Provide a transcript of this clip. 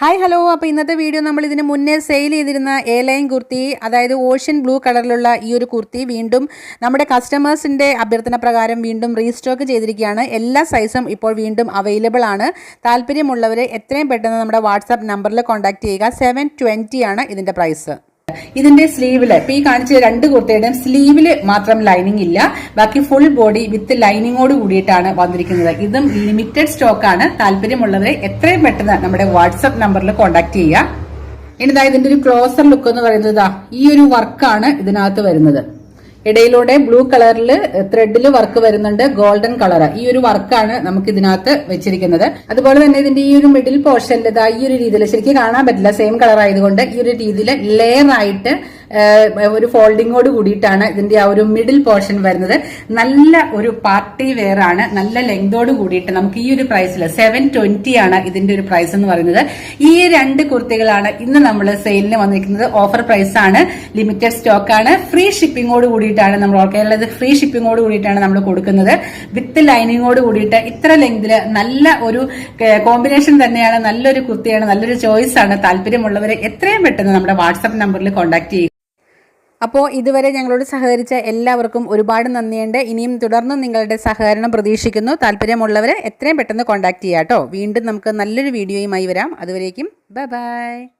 Hi hello. അപ്പോൾ ഇന്നത്തെ video നമ്മൾ ഇതിന് മുന്നേ സെയിൽ ചെയ്തിരുന്ന എ ലൈൻ കുർത്തി അതായത് ഓഷ്യൻ ബ്ലൂ കളറിലുള്ള ഈ ഒരു കുർത്തി വീണ്ടും നമ്മുടെ കസ്റ്റമേഴ്സിന്റെ അഭ്യർത്ഥന പ്രകാരം വീണ്ടും റീസ്റ്റോക്ക് ചെയ്തിരിക്കുകയാണ്. എല്ലാ സൈസും ഇപ്പോൾ വീണ്ടും അവൈലബിൾ ആണ്. താല്പര്യമുള്ളവർ എത്രയും പെട്ടെന്ന് നമ്മുടെ വാട്സാപ്പ് നമ്പറിൽ കോൺടാക്റ്റ് ചെയ്യുക. സെവൻ ആണ് ഇതിന്റെ പ്രൈസ് ഇതിന്റെ സ്ലീവിൽ ഇപ്പൊ ഈ കാണിച്ച രണ്ട് കുർത്തയുടെയും സ്ലീവിൽ മാത്രം ലൈനിങ് ഇല്ല. ബാക്കി ഫുൾ ബോഡി വിത്ത് ലൈനിങ്ങോട് കൂടിയിട്ടാണ് വന്നിരിക്കുന്നത്. ഇതും ലിമിറ്റഡ് സ്റ്റോക്ക് ആണ്. താല്പര്യമുള്ളവരെ എത്രയും പെട്ടെന്ന് നമ്മുടെ വാട്സപ്പ് നമ്പറിൽ കോൺടാക്ട് ചെയ്യുക. ഇനി ഇതാ ഇതിന്റെ ഒരു ക്ലോസർ ലുക്ക് എന്ന് പറയുന്നത് ഈ ഒരു വർക്കാണ് ഇതിനകത്ത് വരുന്നത്. ഇടയിലൂടെ ബ്ലൂ കളറിൽ ത്രെഡിൽ വർക്ക് വരുന്നുണ്ട് ഗോൾഡൻ കളർ ഈ ഒരു വർക്കാണ് നമുക്ക് ഇതിനകത്ത് വെച്ചിരിക്കുന്നത്. അതുപോലെ തന്നെ ഇതിന്റെ ഈ ഒരു മിഡിൽ പോർഷനിൽ ഈ ഒരു രീതിയിൽ ശരിക്കും കാണാൻ പറ്റില്ല. സെയിം കളർ ആയതുകൊണ്ട് ഈ ഒരു രീതിയിൽ ലെയർ ആയിട്ട് ഒരു ഫോൾഡിങ്ങോട് കൂടിയിട്ടാണ് ഇതിന്റെ ആ ഒരു മിഡിൽ പോർഷൻ വരുന്നത്. നല്ല ഒരു പാർട്ടി വെയർ ആണ്. നല്ല ലെങ്തോട് കൂടിയിട്ട് നമുക്ക് ഈ ഒരു പ്രൈസിൽ സെവൻ ട്വന്റി ആണ് ഇതിന്റെ ഒരു പ്രൈസ് എന്ന് പറയുന്നത്. ഈ രണ്ട് കുർത്തികളാണ് ഇന്ന് നമ്മൾ സെയിലിന് വന്നിരിക്കുന്നത്. ഓഫർ പ്രൈസ് ആണ്. ലിമിറ്റഡ് സ്റ്റോക്ക് ആണ്. ഫ്രീ ഷിപ്പിംഗോട് കൂടിയിട്ടാണ് നമ്മൾ കേരളത്തിൽ ഫ്രീ ഷിപ്പിംഗോട് കൂടിയിട്ടാണ് നമ്മൾ കൊടുക്കുന്നത്. വിത്ത് ലൈനിങ്ങോട് കൂടിയിട്ട് ഇത്ര ലെങ്തിൽ നല്ല ഒരു കോമ്പിനേഷൻ തന്നെയാണ്. നല്ലൊരു കുർത്തിയാണ്. നല്ലൊരു ചോയ്സ് ആണ്. താല്പര്യമുള്ളവരെ എത്രയും പെട്ടെന്ന് നമ്മുടെ വാട്സപ്പ് നമ്പറിൽ കോൺടാക്ട് ചെയ്യുക. അപ്പോൾ ഇതുവരെ ഞങ്ങളോട് സഹകരിച്ച എല്ലാവർക്കും ഒരുപാട് നന്ദിയുണ്ട്. ഇനിയും തുടർന്നും നിങ്ങളുടെ സഹകരണം പ്രതീക്ഷിക്കുന്നു. താല്പര്യമുള്ളവരെ എത്രയും പെട്ടെന്ന് കോൺടാക്ട് ചെയ്യാം കേട്ടോ വീണ്ടും നമുക്ക് നല്ലൊരു വീഡിയോയുമായി വരാം. അതുവരേക്കും ബൈ ബൈ